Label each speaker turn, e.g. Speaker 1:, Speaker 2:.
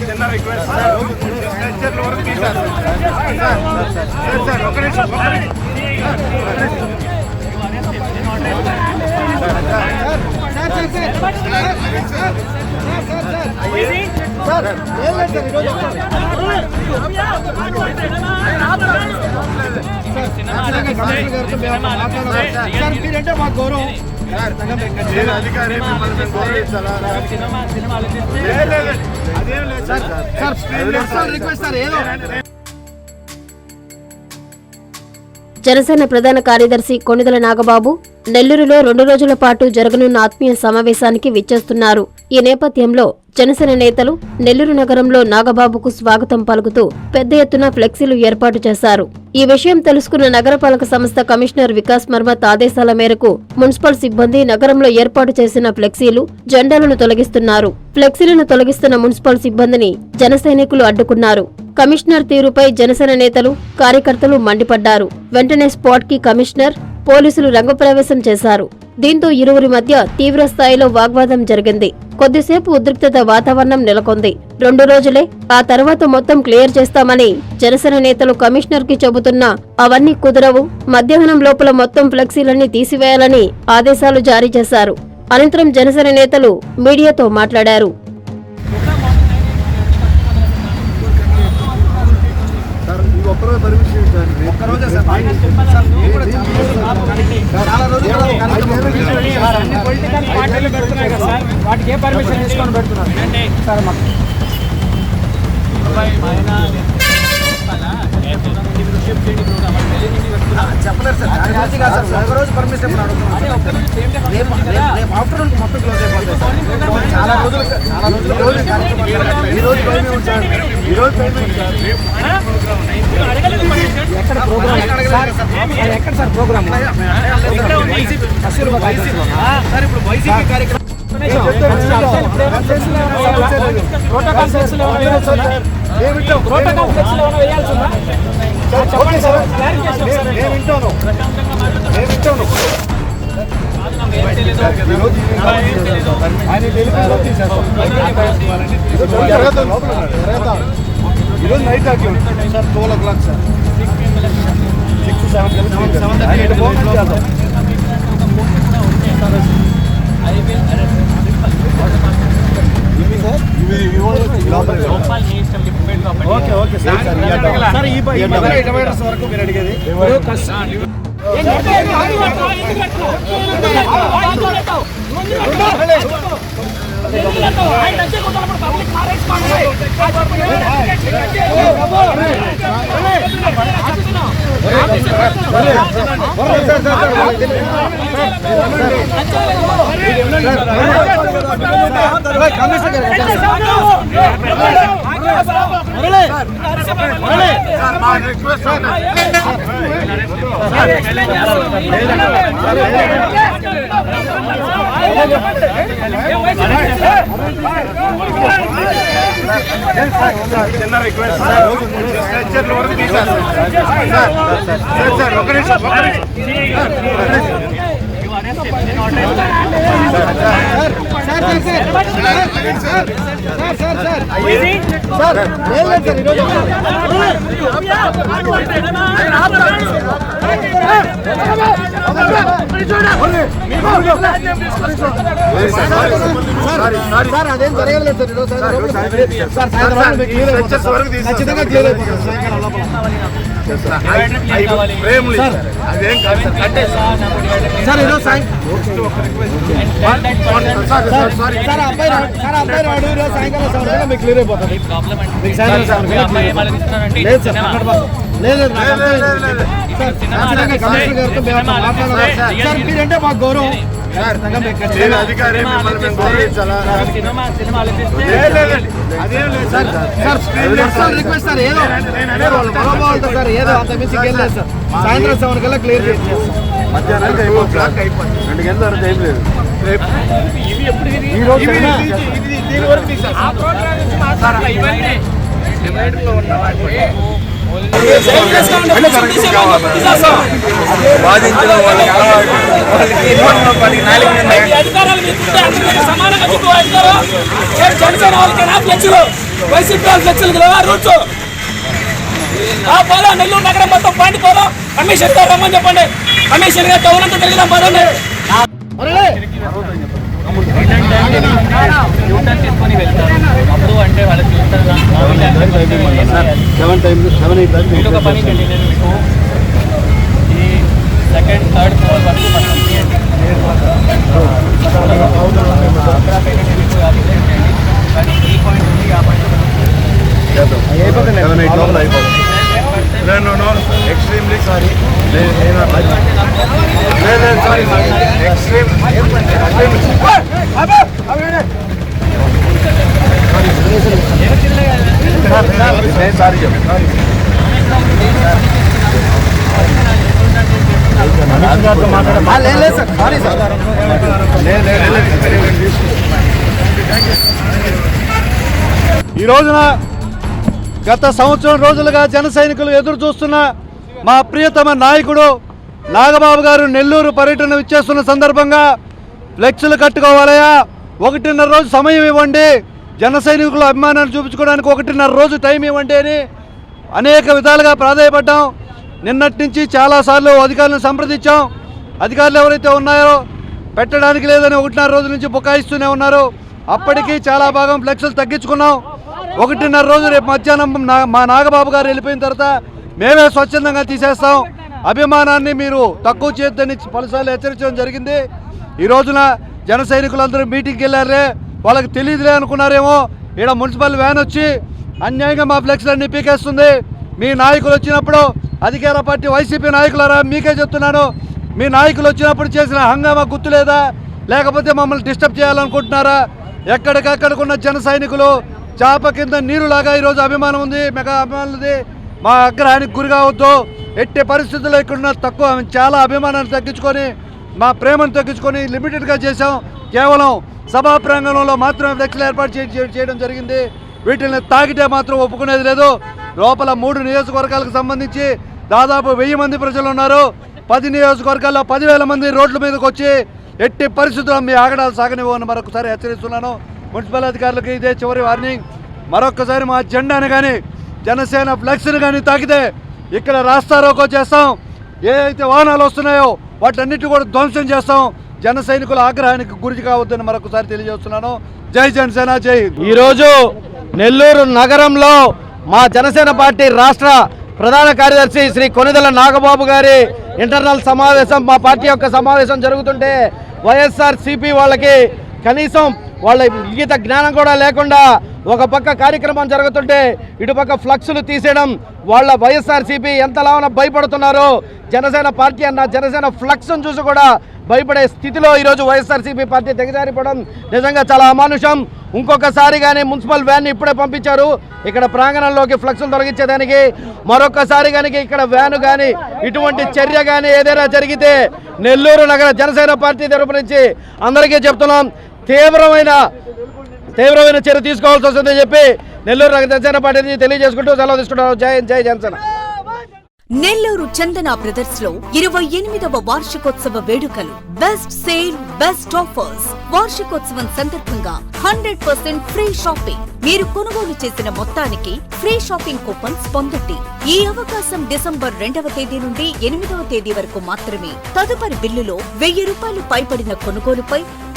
Speaker 1: చిన్న request sir స్ట్రెచ్చర్ల వరకు తీశారు సార్ సార్ సార్ ఒక నిమిషం ఒక నిమిషం
Speaker 2: సార్. మీరంటే మాకు గౌరవం
Speaker 1: అధికారి సార్
Speaker 2: సార్ రిక్వెస్ట్ సార్ ఏదో
Speaker 3: జనసేన ప్రధాన కార్యదర్శి కొణిదల నాగబాబు నెల్లూరులో రెండు రోజుల పాటు జరగనున్న ఆత్మీయ సమావేశానికి విచ్చేస్తున్నారు. ఈ నేపథ్యంలో జనసేన నేతలు నెల్లూరు నగరంలో నాగబాబుకు స్వాగతం పలుకుతూ పెద్ద ఎత్తున ఫ్లెక్సీలు ఏర్పాటు చేశారు. ఈ విషయం తెలుసుకున్న నగరపాలక సంస్థ కమిషనర్ వికాస్ మర్మత్ ఆదేశాల మేరకు మున్సిపల్ సిబ్బంది నగరంలో ఏర్పాటు చేసిన ఫ్లెక్సీలు జెండాలను తొలగిస్తున్నారు. ఫ్లెక్సీలను తొలగిస్తున్న మున్సిపల్ సిబ్బందిని జనసైనికులు అడ్డుకున్నారు. కమిషనర్ తీరుపై జనసేన నేతలు కార్యకర్తలు మండిపడ్డారు. వెంటనే స్పాట్కి కమిషనర్ పోలీసులు రంగప్రవేశం చేశారు. దీంతో ఇరువురి మధ్య తీవ్ర స్థాయిలో వాగ్వాదం జరిగింది. కొద్దిసేపు ఉద్రిక్తత వాతావరణం నెలకొంది. రెండు రోజులే ఆ తర్వాత మొత్తం క్లియర్ చేస్తామని జనసేన నేతలు కమిషనర్కి చెబుతున్నా అవన్నీ కుదరవు. మధ్యాహ్నం లోపల మొత్తం ఫ్లెక్సీలన్నీ తీసివేయాలని ఆదేశాలు జారీ చేశారు. అనంతరం జనసేన నేతలు మీడియాతో మాట్లాడారు.
Speaker 2: పొలిటికల్ పార్టీలు పెడుతున్నాయి కదా సార్ వాటికి ఏ పర్మిషన్ తీసుకొని పెడుతున్నారు సార్ మాకు సార్. దాని గురించి కాదు సార్ ఒక రోజు పర్మిషన్ రేపు రేపు- రేపు ఆఫ్టర్నూన్ మొత్తం క్లోజ్ అయిపోతుంది సార్ చాలా రోజులు చాలా రోజులు ఈ రోజు కార్యక్రమం
Speaker 1: ఈ రోజు టైం ఉంది సార్ ఈ రోజు సార్
Speaker 2: ఎక్కడ ప్రోగ్రామ్ సార్ అది ఎక్కడ సార్ ప్రోగ్రామ్ సార్ ఇప్పుడు వైసీపీ కార్యక్రమం ప్రోటోకాల్ సెక్షన్ ప్రోటోకాల్ సెక్షన్ ఏమైనా వేయాల్సిందా చెప్పండి సార్
Speaker 1: నేను వింటాను నేను వింటాను ఆయన టెలిఫోన్ తీసేస్తాం జరగదు ఈరోజు night ఆకి sir twelve o'clock sir six seven seven phone చేద్దాం ఓకే ఓకే సార్. సార్? ఈ డివైడర్స్ వరకు మీరు అడిగేది. మా రిక్వెస్ట్ చిన్న రిక్వెస్ట్ సార్ వరకు తీశారు సార్ సార్ సార్ ఒక నిమిషం ఒక
Speaker 2: సార్ అదేం జరగలేదు సార్ ఈరోజు సార్ క్లియర్ సార్. ఖచ్చితంగా క్లియర్ అయిపోతుంది లోపల.
Speaker 1: అదేం కాదు సార్ అంటే
Speaker 2: సార్ ఈరోజు సాయం.
Speaker 1: సార్ సార్ సారీ
Speaker 2: సార్ ఆ అబ్బాయి రాడు సార్ ఆ అబ్బాయి రాడు ఈరోజు సాయంకాలం సెవెన్ కల్లా మీకు క్లియర్ అయిపోతుంది. మీకు మీరంటే గౌరవం.
Speaker 1: సార్.
Speaker 2: రిక్వెస్ట్ ఏదో మనోభావాలతో సార్ ఏదో అంత మించి సార్ సాయంత్రం సెవెన్ కల్లా క్లియర్ చేస్తాం
Speaker 1: మధ్యాహ్నం అయిపోతుంది. రెండు గంటల వరకు ఏం లేదు. రేపు
Speaker 4: బాధించిన వాళ్ళకి వాళ్ళకి
Speaker 5: జనసేన వైసీపీ రూట్స్ ఆ పోలో నెల్లూరు నగరం మొత్తం పాండి పోలో కమిషన్ గారు రమ్మని చెప్పండి కమిషన్ గారు టౌన్ అంతా తిరిగిదాం పదండి
Speaker 6: యూటర్న్ తీసుకొని వెళ్తారు అప్పుడు అంటే వాళ్ళకి
Speaker 1: సెవెన్ సెవెన్ ఎయిట్
Speaker 6: మీరు ఒక పని చేయండి నేను మీకు ఈ సెకండ్ థర్డ్ ఫోర్త్ వరకు కానీ ఈ పాయింట్ ఉంది ఆ పాయింట్
Speaker 1: అయిపోతుంది నో నో ఎక్స్ట్రీమ్లీ సారీ లేదు లేదు సారీ ఎక్స్ట్రీమ్ సారీ చెప్పు లేదు సార్ సారీ సార్ లేదు లేదు ఈ రోజున గత సంవత్సరం రోజులుగా జన సైనికులు ఎదురు చూస్తున్న మా ప్రియతమ నాయకుడు నాగబాబు గారు నెల్లూరు పర్యటన ఇచ్చేస్తున్న సందర్భంగా ఫ్లెక్స్లు కట్టుకోవాలయా ఒకటిన్నర రోజు సమయం ఇవ్వండి. జన సైనికుల అభిమానాన్ని చూపించుకోవడానికి ఒకటిన్నర రోజు టైం ఇవ్వండి అని అనేక విధాలుగా ప్రాధాయపడ్డాం. నిన్నటి నుంచి చాలాసార్లు అధికారులను సంప్రదించాం. అధికారులు ఎవరైతే ఉన్నారో పెట్టడానికి లేదని ఒకటిన్నర రోజు నుంచి బుకాయిస్తూనే ఉన్నారు. అప్పటికీ చాలా భాగం ఫ్లెక్స్లు తగ్గించుకున్నాం. ఒకటిన్నర రోజు రేపు మధ్యాహ్నం నా- మా నాగబాబు గారు వెళ్ళిపోయిన తర్వాత మేమే స్వచ్ఛందంగా తీసేస్తాం. అభిమానాన్ని మీరు తక్కువ చేయొద్దని పలుసార్లు హెచ్చరించడం జరిగింది. ఈ రోజున జన సైనికులందరూ మీటింగ్కి వెళ్ళారే వాళ్ళకి తెలియదులే అనుకున్నారేమో. ఇక్కడ మున్సిపల్ వ్యాన్ వచ్చి అన్యాయంగా మా ఫ్లెక్స్లన్నీ పీకేస్తుంది. మీ నాయకులు వచ్చినప్పుడు అధికార పార్టీ వైసీపీ నాయకులారా మీకే చెప్తున్నాను. మీ నాయకులు వచ్చినప్పుడు చేసిన హంగామా గుర్తులేదా? లేకపోతే మమ్మల్ని డిస్టర్బ్ చేయాలనుకుంటున్నారా? ఎక్కడికక్కడికున్న జన సైనికులు చేప కింద నీరులాగా ఈరోజు అభిమానం ఉంది. మెగా అభిమానులది మా ఆగ్రహానికి గురి కావద్దు. ఎట్టి పరిస్థితుల్లో ఇక్కడున్న తక్కువ చాలా అభిమానాన్ని తగ్గించుకొని మా ప్రేమను తగ్గించుకొని లిమిటెడ్గా చేసాం కేవలం సభా ప్రాంగణంలో మాత్రమే ఫ్లెక్స్లు ఏర్పాటు చే- చేయడం జరిగింది. వీటిని తాగితే మాత్రం ఒప్పుకునేది లేదు. లోపల మూడు నియోజకవర్గాలకు సంబంధించి దాదాపు వెయ్యి మంది ప్రజలు ఉన్నారు. పది నియోజకవర్గాల్లో పదివేల మంది రోడ్ల మీదకి వచ్చి ఎట్టి పరిస్థితుల్లో మీ ఆగడాలు సాగనివ్వని మరొకసారి హెచ్చరిస్తున్నాను. మున్సిపల్ అధికారులకు ఇదే చివరి వార్నింగ్. మరొకసారి మా జెండాను కానీ జనసేన ఫ్లెక్స్ని కానీ తాకితే ఇక్కడ రాస్తారోకో చేస్తాం. ఏదైతే వాహనాలు వస్తున్నాయో వాటన్నిటి కూడా ధ్వంసం చేస్తాం. జన సైనికుల ఆగ్రహానికి గురి కావద్దని మరొకసారి తెలియజేస్తున్నాను. జై జనసేన జై
Speaker 2: ఈరోజు నెల్లూరు నగరంలో మా జనసేన పార్టీ రాష్ట్ర ప్రధాన కార్యదర్శి శ్రీ కొనిదల నాగబాబు గారి ఇంటర్నల్ సమావేశం మా పార్టీ యొక్క సమావేశం జరుగుతుంటే వైఎస్ఆర్ సిపి వాళ్ళకి కనీసం వాళ్ళ ఈత జ్ఞానం కూడా లేకుండా ఒక పక్క కార్యక్రమం జరుగుతుంటే ఇటుపక్క ఫ్లక్స్లు తీసేయడం వాళ్ళ వైఎస్ఆర్సీపీ ఎంతలావన భయపడుతున్నారో జనసేన పార్టీ అన్న జనసేన ఫ్లక్స్ను చూసి కూడా భయపడే స్థితిలో ఈరోజు వైఎస్ఆర్సీపీ పార్టీ దిగజారిపోవడం నిజంగా చాలా అమానుషం. ఇంకొకసారి కానీ మున్సిపల్ వ్యాన్ని ఇప్పుడే పంపించారు. ఇక్కడ ప్రాంగణంలోకి ఫ్లక్స్లు తొలగించేదానికి మరొకసారి కనుక ఇక్కడ వ్యాను కానీ ఇటువంటి చర్య కానీ ఏదైనా జరిగితే నెల్లూరు నగర జనసేన పార్టీ తరపు నుంచి అందరికీ చెప్తున్నాం. తీవ్రమైన తీవ్రమైన చర్య తీసుకోవాల్సి వస్తుందని చెప్పి నెల్లూరు జనసేన పార్టీ నుంచి తెలియజేసుకుంటూ సెలవు తీసుకుంటారు జై జై జనసేన.
Speaker 7: నెల్లూరు చందన బ్రదర్స్లో ఇరవై ఎనిమిదవ వార్షికోత్సవ వేడుకలు బెస్ట్ సేల్ బెస్ట్ ఆఫర్స్. వార్షికోత్సవం సందర్భంగా హండ్రెడ్ పర్సెంట్ ఫ్రీ షాపింగ్. మీరు కొనుగోలు చేసిన మొత్తానికి ఫ్రీ షాపింగ్ కూపన్స్ పొందండి. ఈ అవకాశం డిసెంబర్ రెండవ తేదీ నుండి ఎనిమిదవ తేదీ వరకు మాత్రమే. తదుపరి బిల్లులో వెయ్యి రూపాయలు పైబడిన కొనుగోలుపై